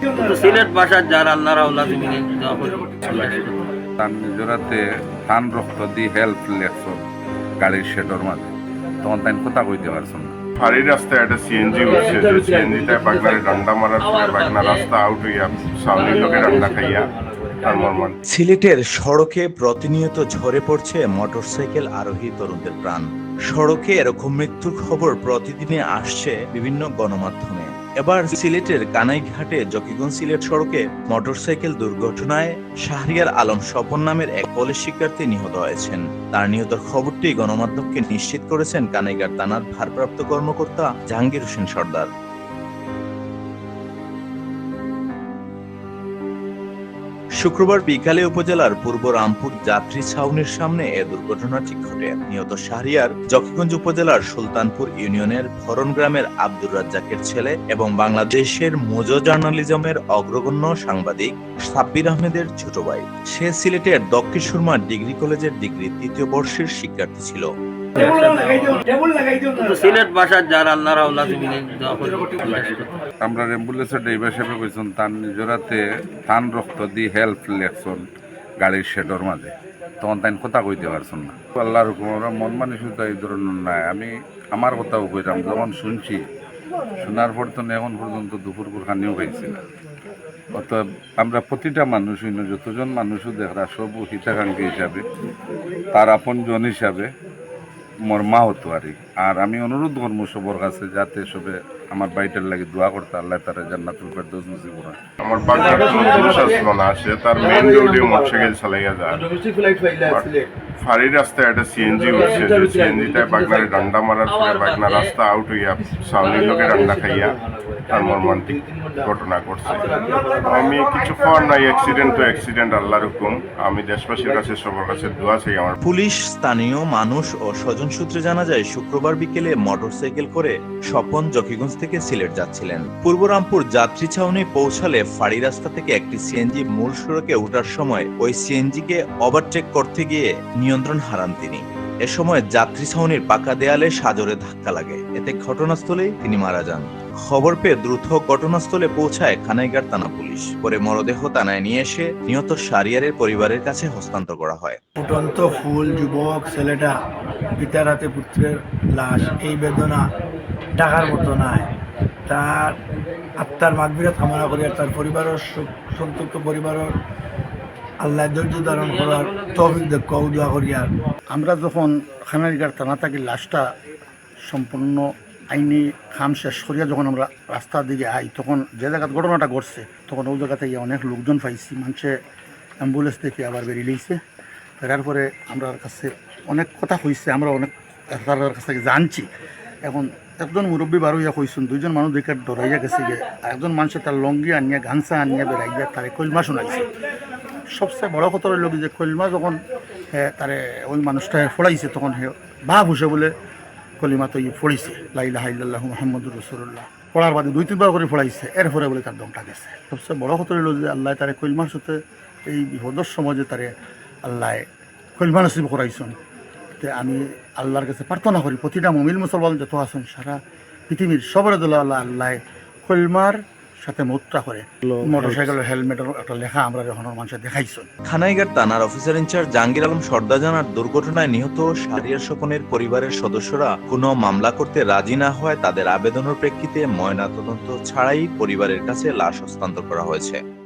কিন্তু সিলেট ভাষার যার আল্লাহ রাউলা তুমি তার নিজরাতে রক্ত দি হেল্প লেখছন গাড়ির শেডর মাঝে। তখন তাই কথা কইতে পারছেন না। ফাঁড়ি রাস্তায় একটা সিএনজি উঠছে যে সিএনজিটা বাগনারে ডান্ডা মারার পরে বাগনা রাস্তা আউট হইয়া সামনের লোকে ডান্ডা খাইয়া তার সিলেটের সড়কে প্রতিনিয়ত ঝরে পড়ছে মোটরসাইকেল আরোহী তরুণদের প্রাণ। সড়কে এরকম মৃত্যুর খবর প্রতিদিনে আসছে বিভিন্ন গণমাধ্যমে। এবার সিলেটের কানাইঘাটে জকিগঞ্জ সিলেট সড়কে মোটরসাইকেল দুর্ঘটনায় শাহরিয়ার আলম স্বপন নামের এক কলেজ শিক্ষার্থী নিহত হয়েছেন। তার নিহত খবরটি গণমাধ্যমকে নিশ্চিত করেছেন কানাইঘাট থানার ভারপ্রাপ্ত কর্মকর্তা জাহাঙ্গীর হোসেন সর্দার। শুক্রবার বিকালে উপজেলার পূর্ব রামপুর যাত্রী ছাউনির সামনে এ দুর্ঘটনাটি ঘটে। নিহত শাহরিয়ার জকিগঞ্জ উপজেলার সুলতানপুর ইউনিয়নের ভরণ গ্রামের আব্দুর রাজ্জাকের ছেলে এবং বাংলাদেশের মোজো জার্নালিজমের অগ্রগণ্য সাংবাদিক সাব্বির আহমেদের ছোট ভাই। সে সিলেটের দক্ষিণ সুরমা ডিগ্রি কলেজের ডিগ্রি তৃতীয় বর্ষের শিক্ষার্থী ছিল। সিলেট ভাষার যার আল্লাহ আমরা অ্যাম্বুলেন্সের ড্রাইভার সাহেব কইছেন তার নিজরাতে থান রক্ত দি হেল্প লেখছন গাড়ির শেডর মাঝে। তখন তাই কথা কইতে পারছেন না। আল্লাহর হুকুম আমরা মন মানসিকতা এই ধরনের নাই। আমি আমার কথাও কইলাম যখন শুনছি শোনার পর তো এখন পর্যন্ত দুপুর খানিও খাইছি না। অতএব আমরা প্রতিটা মানুষ যতজন মানুষও দেখরা সব হিতাকাঙ্ক্ষী হিসাবে তার আপন জন হিসাবে মোর মা হতো আর কি। আর আমি অনুরোধ করব সবর কাছে যাতে সবে আমার বাইটার লাগে দোয়া করতে আল্লাহ তারা জান্নাতুল ফেরদৌস নসিব করেন আমার বাড়িটা কোনো পুরুষ আসলো না সে তার মেইন রোডে মোটরসাইকেল চালাইয়া যায়। ফাঁড়ি রাস্তায় একটা সিএনজি উঠছে যে সিএনজিটা বাগনারে ডান্ডা মারার পরে বাগনা রাস্তা আউট হইয়া সামনের লোকে ডান্ডা খাইয়া তার মর্মান্তিক ঘটনা ঘটছে। আমি কিছু খাওয়ার নাই অ্যাক্সিডেন্ট তো অ্যাক্সিডেন্ট আল্লাহর হুকুম। আমি দেশবাসীর কাছে সবার কাছে দোয়া চাই আমার। পুলিশ স্থানীয় মানুষ ও স্বজন সূত্রে জানা যায় শুক্রবার বিকেলে মোটরসাইকেল করে স্বপন জকিগঞ্জ থেকে সিলেট যাচ্ছিলেন। পূর্বরামপুর যাত্রী ছাউনি পৌঁছালে ফাড়ি রাস্তা থেকে একটি সিএনজি মূল সড়কে ওঠার সময় ওই সিএনজিকে ওভারটেক করতে গিয়ে নিয়ন্ত্রণ হারান তিনি। এ সময় যাত্রী ছাউনির পাকা দেয়ালে সাজরে ধাক্কা লাগে। এতে ঘটনাস্থলেই তিনি মারা যান। খবর পেয়ে দ্রুত ঘটনাস্থলে পৌঁছায় খানাইগার থানা পুলিশ। পরে মরদেহ থানায় নিয়ে এসে নিহত সারিয়ারের পরিবারের কাছে হস্তান্তর করা হয়। ফুটন্ত ফুল, যুবক, ছেলেটা পিতার হাতে পুত্রের লাশ, এই বেদনা টাকার মতো নাই। তার আত্মার মাগবিরা কামনা করি তার পরিবারের সন্তুষ্ট পরিবারের আল্লাহ ধৈর্য ধারণ করার আর। আমরা যখন খানারিগার থানা থাকি লাশটা সম্পূর্ণ আইনি খাম শেষ করিয়া যখন আমরা রাস্তার দিকে আই, তখন যে জায়গায় ঘটনাটা ঘটছে, তখন ওই জায়গা থেকে অনেক লোকজন পাইছি। মানুষে অ্যাম্বুলেন্স দেখে আবার বেরিয়ে লইছে। ফেরার পরে আমরা কাছে অনেক কথা হয়েছে আমরা অনেক তার কাছ থেকে জানছি। এখন একজন মুরব্বী বার হইয়া কইসুন, দুইজন মানুষ দেখে ডরাইয়া গেছে যে একজন মানুষে তার লঙ্গি আনিয়া গামছা আনিয়া বেড়াইয়া তারে কলমা শোনাইছে। সবচেয়ে বড় কথা হইল যে কলিমা যখন তারে ওই মানুষটা ফোড়াইছে, তখন হে ভাব হুসে বলে কলিমা তো ইয়ে ফোড়াইছে লাইলা হাইল্লাহ মোহাম্মদুর রসুল্লাহ পড়ার বাদে দুই তিনবার করে ফোড়াইছে, এরপরে বলে তার দমটা গেছে। সবচেয়ে বড় কথা হইল যে আল্লাহ তারে কলিমার সাথে এই বিপদর সমাজে তারে আল্লাহ কলিমা নসিব করাইছেন। তে আমি আল্লাহর কাছে প্রার্থনা করি প্রতিটা মমিল মুসলমান যত আছেন সারা পৃথিবীর সবার দল আল্লাহ আল্লাহ কলমার সাথে মোত্রা করে। মোটরসাইকেলের হেলমেটের একটা লেখা আমরা যখন মানুষের দেখাইছেন খানাইঘাট থানার officer in charge Jahangir Alam Sardar জানার দুর্ঘটনায় নিহত সারিয়ার স্বপনের পরিবারের সদস্যরা কোনো মামলা করতে রাজি না হওয়ায় তাদের আবেদনের প্রেক্ষিতে ময়না তদন্ত ছাড়াই পরিবারের কাছে লাশ হস্তান্তর করা হয়েছে।